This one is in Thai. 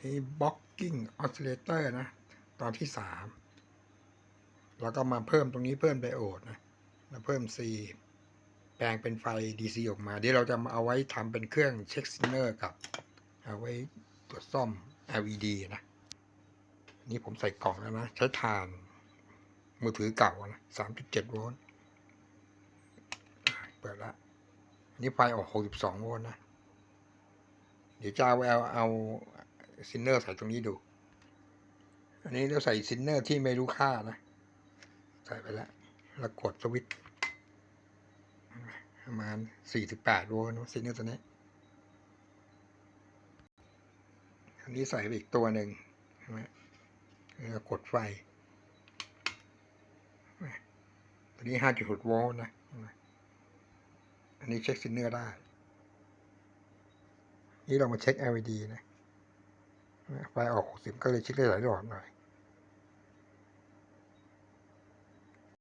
นี่ blocking oscillator นะ ตอนที่สามแล้วก็มาเพิ่มตรงนี้เพิ่มไดโอดนะแล้วเพิ่ม C แปลงเป็นไฟ DC ออกมา เดี๋ยวเราจะมาเอาไว้ทำเป็นเครื่องเช็คซินเนอร์กับ เอาไว้ตรวจซ่อม LED นะ นี่ผมใส่กล่องแล้วนะ ใช้ถ่าน มือถือเก่านะ3.7โวลต์เปิดละนนี้ไฟออก62โวลต์นะ เดี๋ยวจะเอาเอาเอา ซินเนอร์ใส่ตรงนี้ดู อันนี้เราใส่ซินเนอร์ที่ไม่รู้ค่านะ ใส่ไปแล้ว แล้วกดสวิตช์ประมาณ48โวลต์นะซินเนอร์ตัวนี้ อันนี้ใส่ไปอีกตัวหนึ่งใช่ไหมแล้วกดไฟตัวนี้5.6โวลต์นะ อันนี้เช็คซินเนอร์ได้ นี่เรามาเช็ค LED นะ ไฟออก 60 ก็เลยเช็คได้หลายรอบหน่อย